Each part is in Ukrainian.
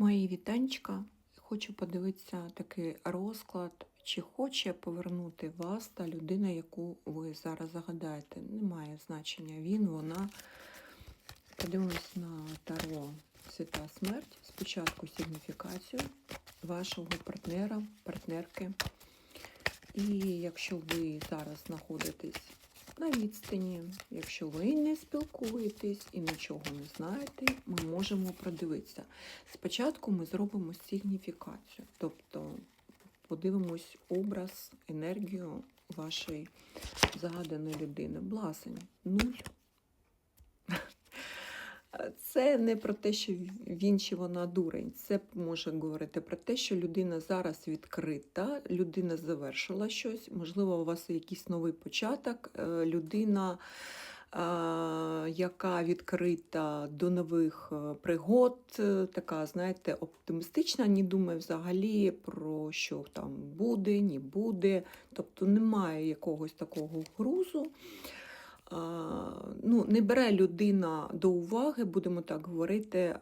Мої вітанчика. Хочу подивитися такий розклад, чи хоче повернути вас та людина, яку ви зараз загадаєте. Немає значення він, вона. Подивимось на Таро Свята Смерть. Спочатку сигніфікацію вашого партнера, партнерки. І якщо ви зараз знаходитесь на відстані, якщо ви не спілкуєтесь і нічого не знаєте, ми можемо продивитися. Спочатку ми зробимо сигніфікацію, тобто подивимось образ, енергію вашої загаданої людини. Бласень, нуль. Це не про те, що він чи вона дурень. Це може говорити про те, що людина зараз відкрита, людина завершила щось, можливо, у вас якийсь новий початок, е, людина, яка відкрита до нових е, пригод, е, така, знаєте, оптимістична, не думає взагалі про що там буде, не буде. Тобто немає якогось такого грузу. Ну, не бере людина до уваги, будемо так говорити.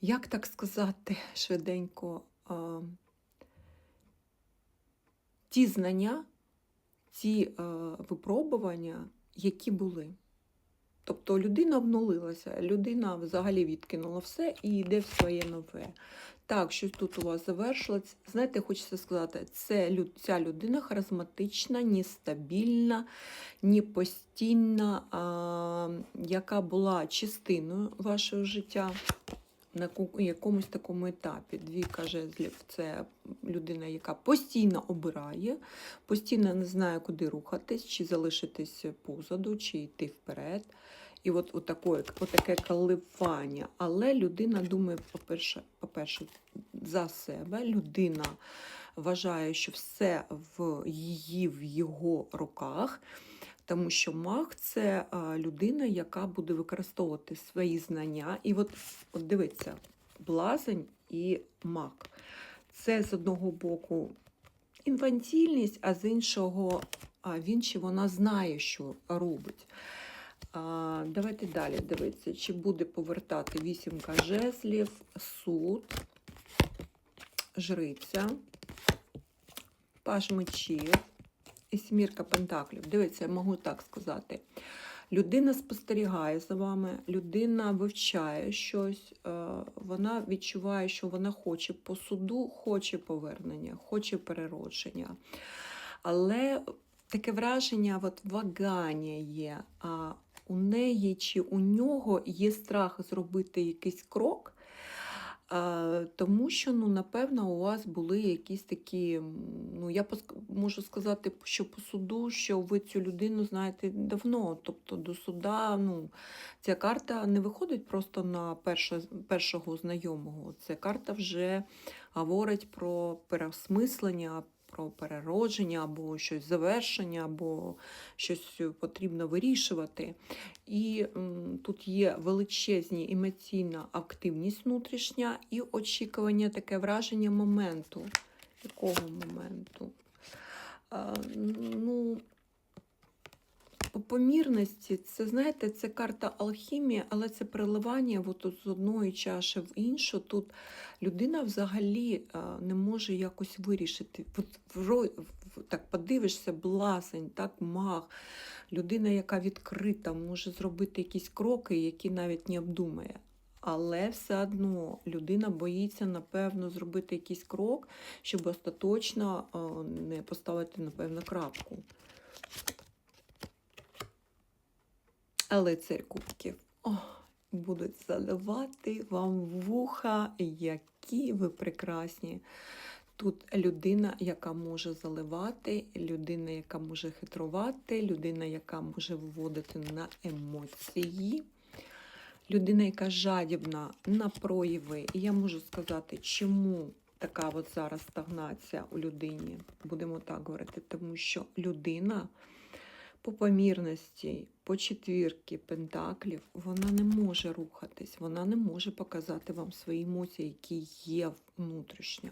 Як так сказати швиденько, ті знання, ті випробування, які були. Тобто людина обнулилася, людина взагалі відкинула все і йде в своє нове. Так, щось тут у вас завершилось. Знаєте, хочеться сказати, це ця людина харизматична, нестабільна, непостійна, а, яка була частиною вашого життя на якомусь такому етапі. Двійка жезлів це людина, яка постійно обирає, постійно не знає, куди рухатись, чи залишитись позаду, чи йти вперед. І от, от, таке коливання. Але людина думає, по-перше, по-перше, за себе. Людина вважає, що все в її, в його руках. Тому що маг це людина, яка буде використовувати свої знання. І от, от дивіться, блазень і маг. Це з одного боку інфантільність, а з іншого він чи вона знає, що робить. А, давайте далі дивитися, чи буде повертати вісімка жезлів, суд, жриця, паж мечів і сімірка пентаклів. Дивіться, я можу так сказати. Людина спостерігає за вами, людина вивчає щось, е, вона відчуває, що вона хоче по суду, хоче повернення, хоче переродження. Але таке враження, от вагання є. А у неї чи у нього є страх зробити якийсь крок, тому що, ну, напевно, у вас були якісь такі, ну, я можу сказати, що по суду, що ви цю людину знаєте давно. Тобто до суда, ну, ця карта не виходить просто на перше, першого знайомого. Ця карта вже говорить про переосмислення, про переродження або щось завершення, або щось потрібно вирішувати. І тут є величезні емоційна активність внутрішня і очікування, таке враження моменту. Якого моменту? Ну, помірності, це, знаєте, це карта алхімії, але це переливання от, з одної чаші в іншу. Тут людина взагалі не може якось вирішити. От, так подивишся, блазень, так, маг, людина, яка відкрита, може зробити якісь кроки, які навіть не обдумає. Але все одно людина боїться, напевно, зробити якийсь крок, щоб остаточно не поставити, напевно, крапку. Але цей кубків о, будуть заливати вам вуха, які ви прекрасні. Тут людина, яка може заливати, людина, яка може хитрувати, людина, яка може виводити на емоції, людина, яка жадібна на прояви. І я можу сказати, чому така от зараз стагнація у людині, будемо так говорити, тому що людина по помірності, по четвірки пентаклів, вона не може рухатись, вона не може показати вам свої емоції, які є внутрішньо.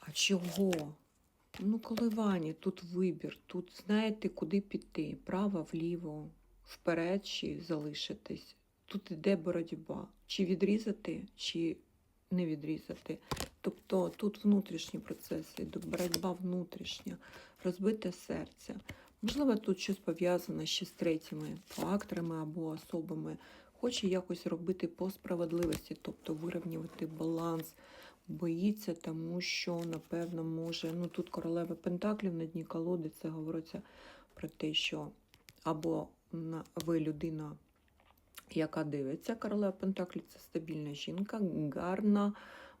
А чого? Ну, коливання, тут вибір, тут знаєте, куди піти, право, вліво. вперед чи залишитись. Тут іде боротьба. Чи відрізати, чи не відрізати. Тобто тут внутрішні процеси боротьба внутрішня, розбите серце. Можливо, тут щось пов'язане ще з третіми факторами або особами. Хоче якось робити по справедливості, тобто вирівнювати баланс. Боїться, тому що, напевно, може. Ну тут королева Пентаклів на дні колоди, це говориться про те, що або ви людина, яка дивиться, королева Пентаклів це стабільна жінка, гарна.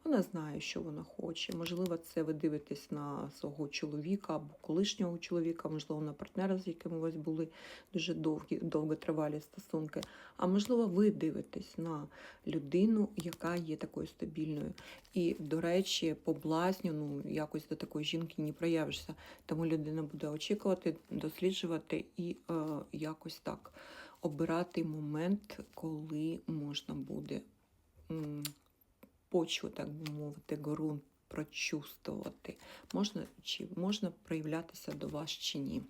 Вона знає, що вона хоче. Можливо, це ви дивитесь на свого чоловіка або колишнього чоловіка, можливо, на партнера, з яким у вас були дуже довгі, довготривалі стосунки. А можливо, ви дивитесь на людину, яка є такою стабільною. І, до речі, по блазню, ну якось до такої жінки не проявишся. Тому людина буде очікувати, досліджувати і е, якось так обирати момент, коли можна буде почву, так би мовити, ґрунт прочувствувати. Можна, чи можна проявлятися до вас чи ні.